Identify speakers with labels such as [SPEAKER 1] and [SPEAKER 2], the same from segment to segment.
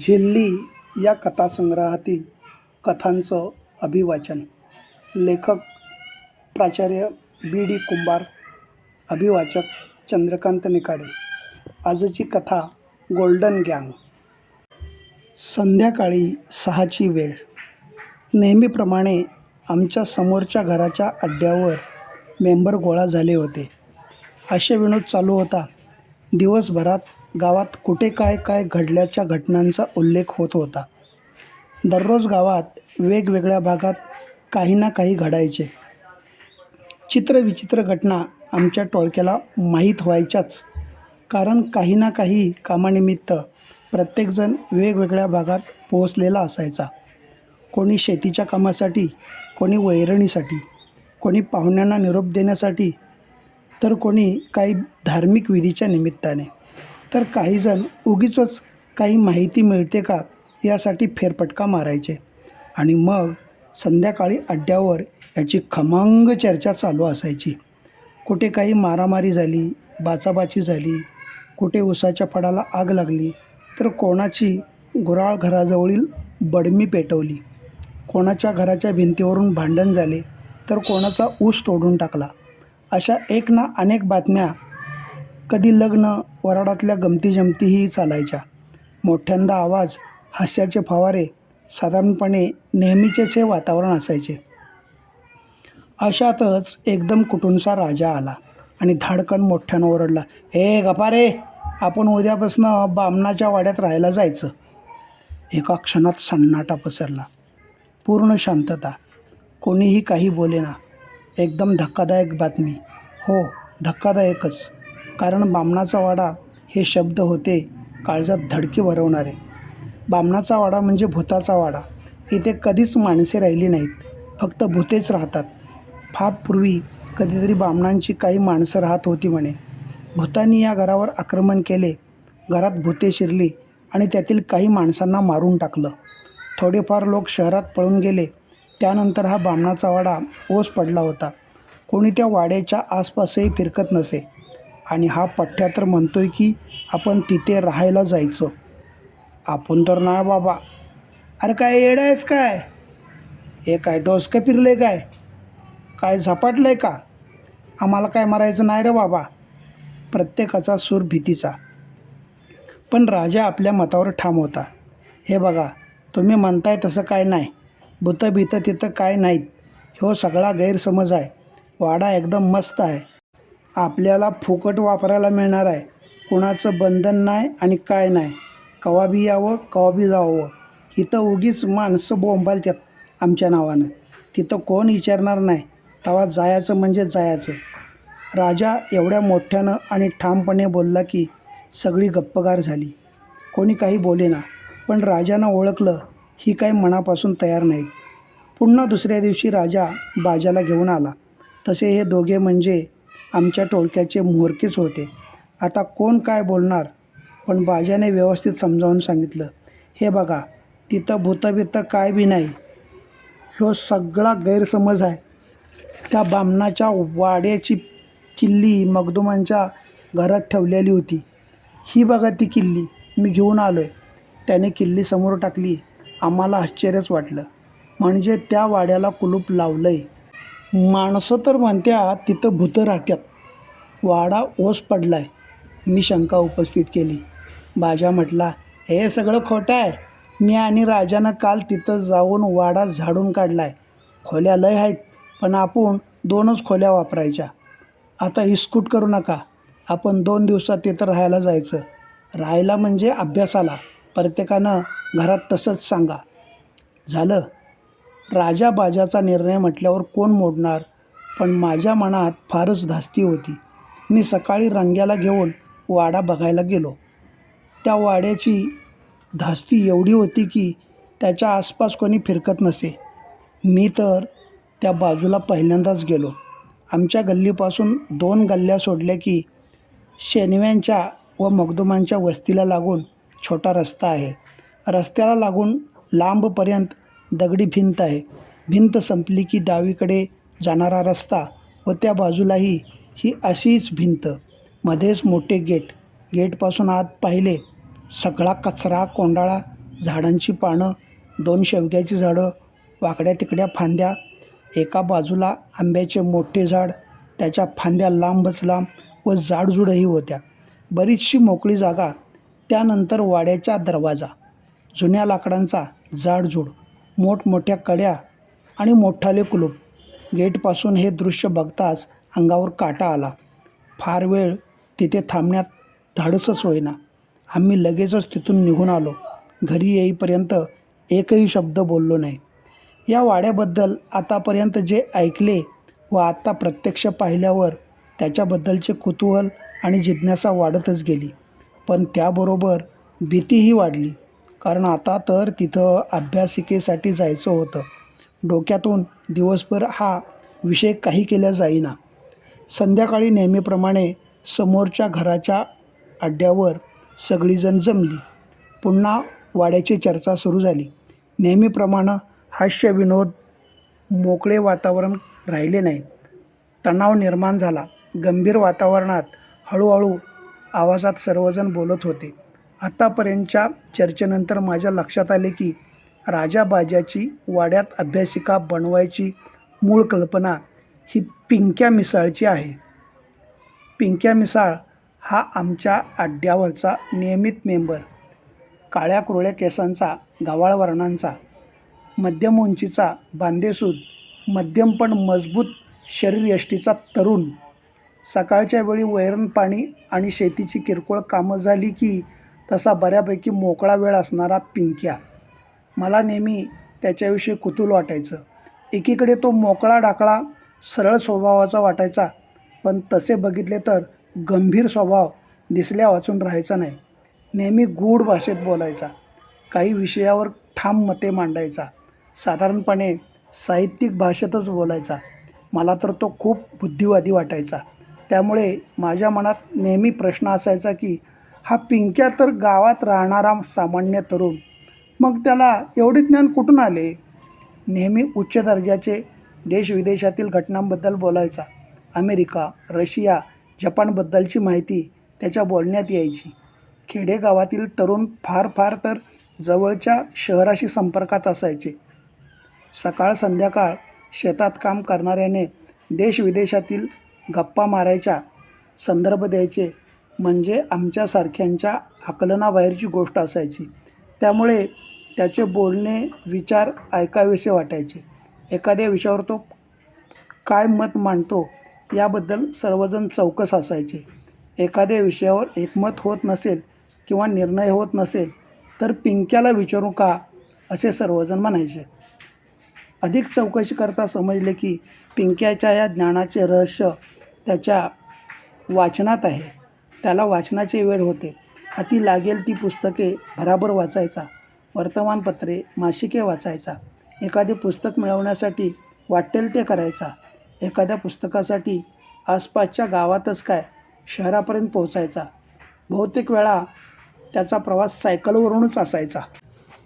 [SPEAKER 1] झिल्ली या कथासंग्रहातील कथांचं अभिवाचन. लेखक प्राचार्य बी डी कुंभार अभिवाचक चंद्रकांत निकाडे. आजची कथा गोल्डन गँग. संध्याकाळी सहाची वेळ. नेहमीप्रमाणे आमच्या समोरच्या घराच्या अड्ड्यावर मेंबर गोळा झाले होते. असे विनोद चालू होता. दिवसभरात गावात कुठे काय काय घडल्याच्या घटनांचा उल्लेख होत होता. दररोज गावात वेगवेगळ्या भागात काही ना काही घडायचे. चित्रविचित्र घटना आमच्या टोळक्याला माहीत व्हायच्याच. कारण काही ना काही कामानिमित्त प्रत्येकजण वेगवेगळ्या भागात पोहोचलेला असायचा. कोणी शेतीच्या कामासाठी कोणी वैरणीसाठी कोणी पाहुण्यांना निरोप देण्यासाठी तर कोणी काही धार्मिक विधीच्या निमित्ताने. तर काहीजण उगीचच काही माहिती मिळते का यासाठी फेरफटका मारायचे. आणि मग संध्याकाळी अड्ड्यावर याची खमंग चर्चा चालू असायची. कुठे काही मारामारी झाली बाचाबाची झाली कुठे उसाच्या फडाला आग लागली तर कोणाची गुराळ घराजवळील बडमी पेटवली. कोणाच्या घराच्या भिंतीवरून भांडण झाले तर कोणाचा ऊस तोडून टाकला. अशा एक ना अनेक बातम्या कधी लग्न वराडातल्या गमती जमतीही चालायच्या. मोठ्यांदा आवाज हास्याचे फवारे साधारणपणे नेहमीचेच हे वातावरण असायचे. अशातच एकदम कुटुंबचा राजा आला आणि धाडकन मोठ्यानं ओरडला ए गपा रे! आपण उद्यापासनं बामणाच्या वाड्यात राहायला जायचं. एका क्षणात सन्नाटा पसरला. पूर्ण शांतता. कोणीही काही बोलेना. एकदम धक्कादायक बातमी. हो धक्कादायकच. कारण बामणाचा वाडा हे शब्द होते काळजात धडकी भरवणारे. बामणाचा वाडा म्हणजे भूताचा वाडा. इथे कधीच माणसे राहिली नाहीत फक्त भूतेच राहतात. फार पूर्वी कधीतरी बामणांची काही माणसं राहत होती म्हणे. भूतांनी या घरावर आक्रमण केले घरात भूते शिरली आणि त्यातील काही माणसांना मारून टाकलं. थोडेफार लोक शहरात पळून गेले त्यानंतर हा बामणाचा वाडा ओस पडला होता. कोणी त्या वाड्याच्या आसपासही फिरकत नसे. आणि हा पठ्ठ्या तर म्हणतोय की आपण तिथे राहायला जायचं. आपण तर नाही बाबा. अरे काय येड आहेस काय? हे काय डोसकं फिरले काय? काय झपाटलं का? आम्हाला काय मारायचं नाही रे बाबा. प्रत्येकाचा सूर भीतीचा. पण राजा आपल्या मतावर ठाम होता. हे बघा तुम्ही म्हणताय तसं काय नाही. भूतं भीतं तिथं काय नाहीत. ह्यो सगळा गैरसमज आहे. वाडा एकदम मस्त आहे. आपल्याला फुकट वापरायला मिळणार आहे. कुणाचं बंधन नाही आणि काय नाही. कवा बी यावं कवा बी जावं. इथं उगीच माणसं बोंबालतात आमच्या नावानं. तिथं कोण विचारणार नाही. तेव्हा जायचं म्हणजे जायचं. राजा एवढ्या मोठ्यानं आणि ठामपणे बोलला की सगळी गप्पगार झाली. कोणी काही बोलेना. पण राजानं ओळखलं ही काही मनापासून तयार नाहीत. पुन्हा दुसऱ्या दिवशी राजा बाजाला घेऊन आला. तसे हे दोघे म्हणजे आमच्या टोळक्याचे म्होरकेच होते. आता कोण काय बोलणार? पण बाजाने व्यवस्थित समजावून सांगितलं हे बघा तिथं भूतबितं काय बी नाही. ह्यो सगळा गैरसमज आहे. त्या बामणाच्या वाड्याची किल्ली मगदुमांच्या घरात ठेवलेली होती. ही बघा ती किल्ली. मी घेऊन आलो आहे त्याने किल्ली समोर टाकली. आम्हाला आश्चर्यच वाटलं. म्हणजे त्या वाड्याला कुलूप लावलं आहे माणसं तर म्हणत्या तिथं भूतं राहत्यात. वाडा ओस पडला आहे मी शंका उपस्थित केली. बाजा म्हटला हे सगळं खोटं आहे. मी आणि राजानं काल तिथं जाऊन वाडा झाडून काढला आहे खोल्या लय आहेत पण आपण दोनच खोल्या वापरायच्या. आता इस्कूट करू नका. आपण दोन दिवसात तिथं राहायला जायचं. राहायला म्हणजे अभ्यासाला. प्रत्येकानं घरात तसंच सांगा. झालं. राजा बाजाचा निर्णय म्हटल्यावर कोण मोडणार? पण माझ्या मनात फारच धास्ती होती. मी सकाळी रंग्याला घेऊन वाडा बघायला गेलो. त्या वाड्याची धास्ती एवढी होती की त्याच्या आसपास कोणी फिरकत नसे. मी तर त्या बाजूला पहिल्यांदाच गेलो. आमच्या गल्लीपासून दोन गल्ल्या सोडल्या की शेनव्यांच्या व मगदुमांच्या वस्तीला लागून छोटा रस्ता आहे. रस्त्याला लागून लांबपर्यंत दगडी भिंत आहे. भिंत संपली की डावीकडे जाणारा रस्ता व त्या बाजूलाही ही अशीच भिंत. मध्येच मोठे गेट. गेटपासून आत पाहिले. सगळा कचरा कोंडाळा झाडांची पानं दोन शेवग्याची झाडं वाकड्या तिकड्या फांद्या. एका बाजूला आंब्याचे मोठे झाड त्याच्या फांद्या लांबच लांब व जाडजूडही होत्या. बरीचशी मोकळी जागा त्यानंतर वाड्याचा दरवाजा. जुन्या लाकडांचा जाडजूड. मोठमोठ्या कड्या आणि मोठाले कुलूप. गेटपासून हे दृश्य बघताच अंगावर काटा आला. फार वेळ तिथे थांबण्यात धाडसच होईना. आम्ही लगेचच तिथून निघून आलो. घरी येईपर्यंत एकही शब्द बोललो नाही. या वाड्याबद्दल आतापर्यंत जे ऐकले व आत्ता प्रत्यक्ष पाहिल्यावर त्याच्याबद्दलचे कुतूहल आणि जिज्ञासा वाढतच गेली. पण त्याबरोबर भीतीही वाढली. कारण आता तर तिथं अभ्यासिकेसाठी जायचं होतं. डोक्यातून दिवसभर हा विषय काही केल्या जाईना. संध्याकाळी नेहमीप्रमाणे समोरच्या घराच्या अड्ड्यावर सगळीजण जमली. पुन्हा वाड्याची चर्चा सुरू झाली. नेहमीप्रमाणे हास्यविनोद मोकळे वातावरण राहिले नाही तणाव निर्माण झाला. गंभीर वातावरणात हळूहळू आवाजात सर्वजण बोलत होते. आत्तापर्यंतच्या चर्चेनंतर माझ्या लक्षात आले की राजाबाजाची वाड्यात अभ्यासिका बनवायची मूळ कल्पना ही पिंक्या मिसाळची आहे. पिंक्या मिसाळ हा आमच्या अड्ड्यावरचा नियमित मेंबर. काळ्या कुरळ्या केसांचा गवाळ वर्णांचा मध्यम उंचीचा बांधेसूद मध्यम पण मजबूत शरीरयष्टीचा तरुण. सकाळच्या वेळी वैरण पाणी आणि शेतीची किरकोळ कामं झाली की तसा बऱ्यापैकी मोकळा वेळ असणारा पिंक्या. मला नेहमी त्याच्याविषयी कुतूल वाटायचं. एकीकडे तो मोकळा डाकळा सरळ स्वभावाचा वाटायचा पण तसे बघितले तर गंभीर स्वभाव दिसल्या वाचून राहायचा नाही. नेहमी गूढ भाषेत बोलायचा. काही विषयावर ठाम मते मांडायचा. साधारणपणे साहित्यिक भाषेतच बोलायचा. मला तर तो खूप बुद्धिवादी वाटायचा. त्यामुळे माझ्या मनात नेहमी प्रश्न असायचा की हा पिंक्या तर गावात राहणारा सामान्य तरुण. मग त्याला एवढे ज्ञान कुठून आले? नेहमी उच्च दर्जाचे देशविदेशातील घटनांबद्दल बोलायचा. अमेरिका रशिया जपानबद्दलची माहिती त्याच्या बोलण्यात यायची. खेडेगावातील तरुण फार फार तर जवळच्या शहराशी संपर्कात असायचे. सकाळ संध्याकाळ शेतात काम करणाऱ्याने देशविदेशातील गप्पा मारायच्या संदर्भ द्यायचे. म्हणजे आमच्यासारख्यांच्या आकलनाबाहेरची गोष्ट असायची. त्यामुळे त्याचे बोलणे विचार ऐकावेसे वाटायचे. एखाद्या विषयावर तो काय मत मांडतो याबद्दल सर्वजण चौकस असायचे. एखाद्या विषयावर एकमत होत नसेल किंवा निर्णय होत नसेल तर पिंक्याला विचारू का असे सर्वजण म्हणायचे. अधिक चौकशी करता समजले की पिंक्याच्या या ज्ञानाचे रहस्य त्याच्या वाचनात आहे. त्याला वाचनाची वेळ होते. हाती लागेल ती पुस्तके भराभर वाचायचा. वर्तमानपत्रे मासिके वाचायचा. एखादे पुस्तक मिळवण्यासाठी वाटेल ते करायचा. एखाद्या पुस्तकासाठी आसपासच्या गावातच काय शहरापर्यंत पोहोचायचा. बहुतेक वेळा त्याचा प्रवास सायकलवरूनच असायचा.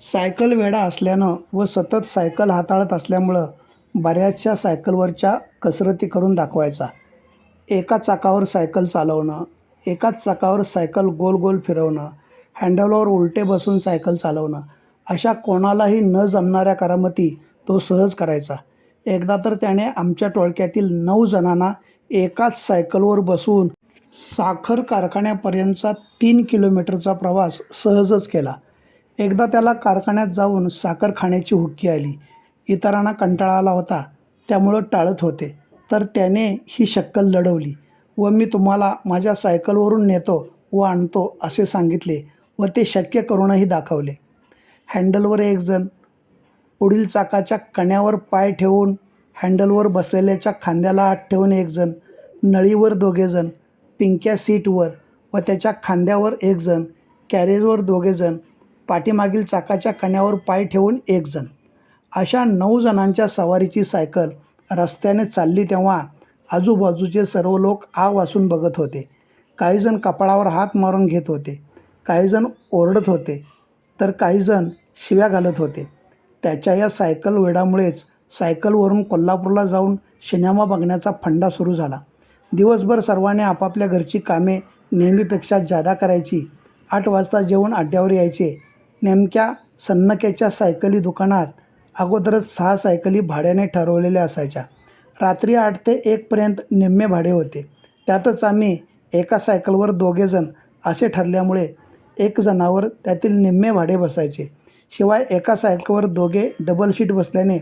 [SPEAKER 1] सायकल वेडा असल्यानं व सतत सायकल हाताळत असल्यामुळं बऱ्याचशा सायकलवरच्या कसरती करून दाखवायचा. एका चाकावर सायकल चालवणं एकाच चाकावर सायकल गोल गोल फिरवणं हँडलवर उलटे बसून सायकल चालवणं अशा कोणालाही न जमणाऱ्या करामती तो सहज करायचा. एकदा तर त्याने आमच्या टोळक्यातील नऊ जणांना एकाच सायकलवर बसवून साखर कारखान्यापर्यंतचा तीन किलोमीटरचा प्रवास सहजच केला. एकदा त्याला कारखान्यात जाऊन साखर खाण्याची हुक्की आली. इतरांना कंटाळा आला होता त्यामुळं टाळत होते. तर त्याने ही शक्कल लढवली. व मी तुम्हाला माझ्या सायकलवरून नेतो व आणतो असे सांगितले व ते शक्य करूनही दाखवले. हँडलवर एक जण पुढील चाकाच्या कण्यावर पाय ठेवून हँडलवर बसलेल्याच्या खांद्याला हात ठेवून एक जण नळीवर दोघेजण पिंक्या सीटवर व त्याच्या खांद्यावर एक जण कॅरेजवर दोघेजण पाठीमागील चाकाच्या कण्यावर पाय ठेवून एक जण. अशा नऊ जणांच्या सवारीची सायकल रस्त्याने चालली तेव्हा आजूबाजूचे सर्व लोक आग वासून बघत होते. काहीजण कपाळावर हात मारून घेत होते. काहीजण ओरडत होते. तर काहीजण शिव्या घालत होते. त्याच्या या सायकल वेडामुळेच सायकलवरून कोल्हापूरला जाऊन सिनेमा बघण्याचा फंडा सुरू झाला. दिवसभर सर्वांनी आपापल्या घरची कामे नेहमीपेक्षा जादा करायची. आठ वाजता जेवण अड्ड्यावर यायचे. नेमक्या सन्नकेच्या सायकली दुकानात अगोदरच सहा सायकली भाड्याने ठरवलेल्या असायच्या. रात्री आठ ते एकपर्यंत निम्मे भाडे होते. त्यातच आम्ही एका सायकलवर दोघेजण असे ठरल्यामुळे एक जणावर त्यातील निम्मे भाडे बसायचे. शिवाय एका सायकलवर दोघे डबल शीट बसल्याने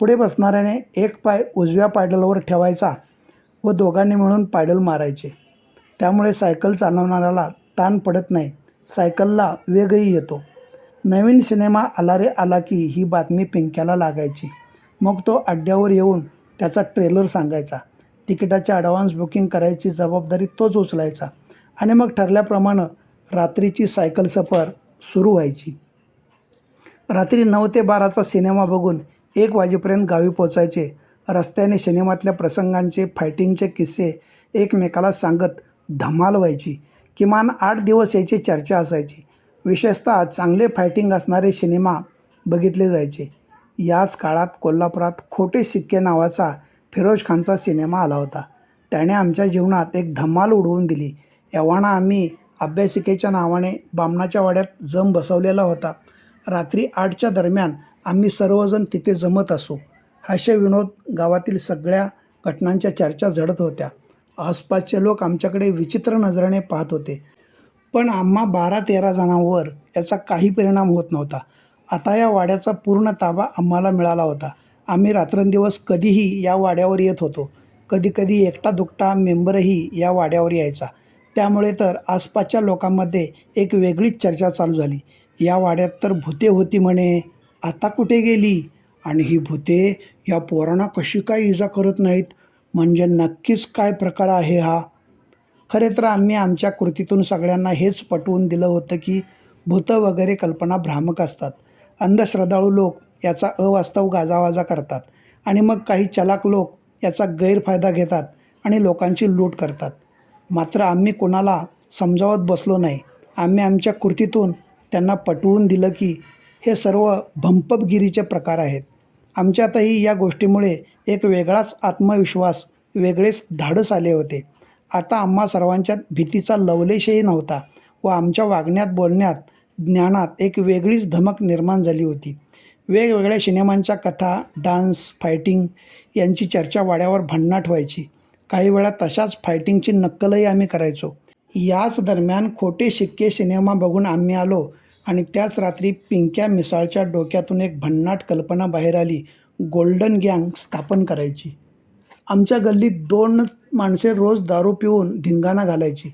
[SPEAKER 1] पुढे बसणाऱ्याने एक पाय उजव्या पायडलवर ठेवायचा व दोघांनी मिळून पायडल मारायचे. त्यामुळे सायकल चालवणाऱ्याला ताण पडत नाही सायकलला वेगही येतो. नवीन सिनेमा आला रे आला की ही बातमी पिंक्याला लागायची. मग तो अड्ड्यावर येऊन त्याचा ट्रेलर सांगायचा. तिकिटाची ॲडव्हान्स बुकिंग करायची जबाबदारी तोच उचलायचा. आणि मग ठरल्याप्रमाणे रात्रीची सायकल सफर सुरू व्हायची. रात्री नऊ ते बाराचा सिनेमा बघून एक वाजेपर्यंत गावी पोचायचे रस्त्याने सिनेमातल्या प्रसंगांचे फायटिंगचे किस्से एकमेकाला सांगत धमाल व्हायची. किमान आठ दिवस याची चर्चा असायची. विशेषतः चांगले फायटिंग असणारे सिनेमा बघितले जायचे. याच काळात कोल्हापुरात खोटे सिक्के नावाचा फिरोज खानचा सिनेमा आला होता. त्याने आमच्या जीवनात एक धमाल उडवून दिली. एव्हाना आम्ही अभ्यासिकेच्या नावाने बामणाच्या वाड्यात जम बसवलेला होता. रात्री आठच्या दरम्यान आम्ही सर्वजण तिथे जमत असू हास्यविनोद गावातील सगळ्या घटनांच्या चर्चा झडत होत्या. आसपासचे लोक आमच्याकडे विचित्र नजरेने पाहत होते. पण आम्हा बारा तेरा जणांवर याचा काही परिणाम होत नव्हता. आता या वाड्याचा पूर्ण ताबा आम्हाला मिळाला होता. आम्ही रात्रंदिवस कधीही या वाड्यावर येत होतो. कधीकधी एकटा दुकटा मेंबरही या वाड्यावर यायचा. त्यामुळे तर आसपासच्या लोकांमध्ये एक वेगळीच चर्चा चालू झाली. या वाड्यात तर भूते होती म्हणे आता कुठे गेली? आणि ही भूते या पोरांना कशी काय इजा करत नाहीत? म्हणजे नक्कीच काय प्रकार आहे हा? खरे तर आम्ही आमच्या कृतीतून सगळ्यांना हेच पटवून दिलं होतं की भूतं वगैरे कल्पना भ्रामक असतात. अंधश्रद्धाळू लोक याचा अवास्तव गाजावाजा करतात आणि मग काही चलाक लोक याचा गैरफायदा घेतात आणि लोकांची लूट करतात. मात्र आम्ही कोणाला समजावत बसलो नाही. आम्ही आमच्या कृतीतून त्यांना पटवून दिलं की हे सर्व भंपपगिरीचे प्रकार आहेत. आमच्यातही या गोष्टीमुळे एक वेगळाच आत्मविश्वास वेगळेच धाडस आले होते. आता आम्हा सर्वांच्यात भीतीचा लवलेशही नव्हता व आमच्या वागण्यात बोलण्यात ज्ञानात एक वेगळीच धमक निर्माण झाली होती. वेगवेगळ्या सिनेमांच्या कथा डान्स फायटिंग यांची चर्चा वाड्यावर भन्नाट व्हायची. काही वेळा तशाच फायटिंगची नक्कलही आम्ही करायचो. याच दरम्यान खोटे शिक्के सिनेमा बघून आम्ही आलो आणि त्याच रात्री पिंक्या मिसाळच्या डोक्यातून एक भन्नाट कल्पना बाहेर आली. गोल्डन गँग स्थापन करायची. आमच्या गल्लीत दोन माणसे रोज दारू पिऊन धिंगाणा घालायची.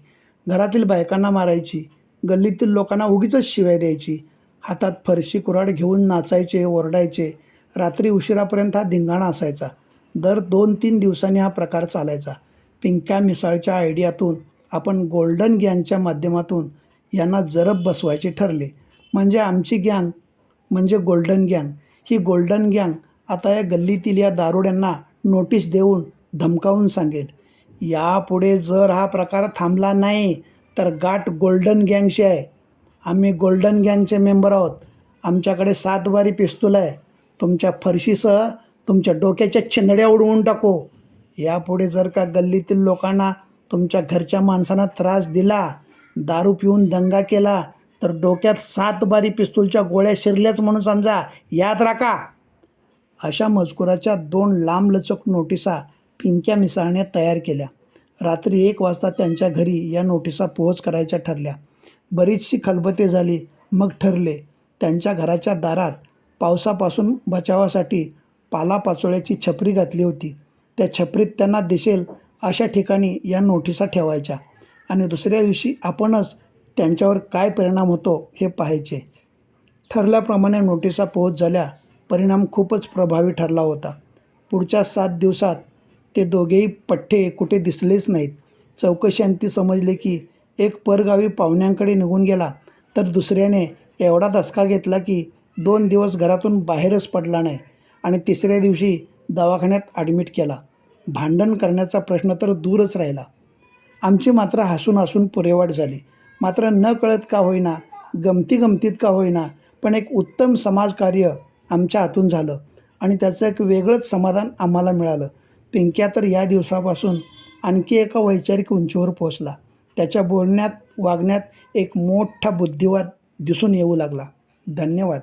[SPEAKER 1] घरातील बायकांना मारायची. गल्लीतील लोकांना उगीच शिवाय द्यायची. हातात फरशी कुऱ्हाड घेऊन नाचायचे ओरडायचे. रात्री उशिरापर्यंत हा धिंगाणा असायचा. दर दोन तीन दिवसांनी हा प्रकार चालायचा. पिंक्या मिसाळच्या आयडियातून आपण गोल्डन गँगच्या माध्यमातून यांना जरब बसवायचे ठरले. म्हणजे आमची गँग म्हणजे गोल्डन गँग. ही गोल्डन गँग आता या गल्लीतील या दारुड्यांना नोटीस देऊन धमकावून सांगेल. यापुढे जर हा प्रकार थांबला नाही तर गाठ गोल्डन गँगशी आहे. आम्ही गोल्डन गँगचे मेंबर आहोत. आमच्याकडे सात बारी पिस्तूल आहे. तुमच्या फरशीसह तुमच्या डोक्याच्या चिंदड्या उडवून टाकू. यापुढे जर का गल्लीतील लोकांना तुमच्या घरच्या माणसांना त्रास दिला दारू पिऊन दंगा केला तर डोक्यात सात बारी पिस्तूलच्या गोळ्या शिरल्याच म्हणून समजा याद राखा. अशा मजकुराच्या दोन लांबलचक नोटिसा पिंक्या मिसाळने तयार केल्या. रात्री एक वाजता त्यांच्या घरी या नोटिसा पोहोच करायच्या ठरल्या. बरीचशी खलबते झाली मग ठरले. त्यांच्या घराच्या दारात पावसापासून बचावासाठी पालापाचोळ्याची छपरी घातली होती. त्या छपरीत त्यांना दिसेल अशा ठिकाणी या नोटिसा ठेवायच्या आणि दुसऱ्या दिवशी आपणच त्यांच्यावर काय परिणाम होतो हे पाहायचे. ठरल्याप्रमाणे नोटिसा पोहोच झाल्या. परिणाम खूपच प्रभावी ठरला होता. पुढच्या सात दिवसात ते दोघेही पठ्ठे कुठे दिसलेच नाहीत. चौकशांती समजले की एक परगावी पाहुण्यांकडे निघून गेला तर दुसऱ्याने एवढा धसका घेतला की दोन दिवस घरातून बाहेरच पडला नाही आणि तिसऱ्या दिवशी दवाखान्यात ॲडमिट केला. भांडण करण्याचा प्रश्न तर दूरच राहिला. आमची मात्र हसून हसून पुरेवाट झाली. मात्र न कळत का होईना गमती गमतीत का होईना पण एक उत्तम समाजकार्य आमच्या हातून झालं आणि त्याचं एक वेगळंच समाधान आम्हाला मिळालं. पिंक्या तर या दिवसापासून आणखी एका वैचारिक उंचीवर पोचला त्याच्या बोलण्यात वागण्यात एक मोठा बुद्धिवाद दिसून येऊ लागला. धन्यवाद.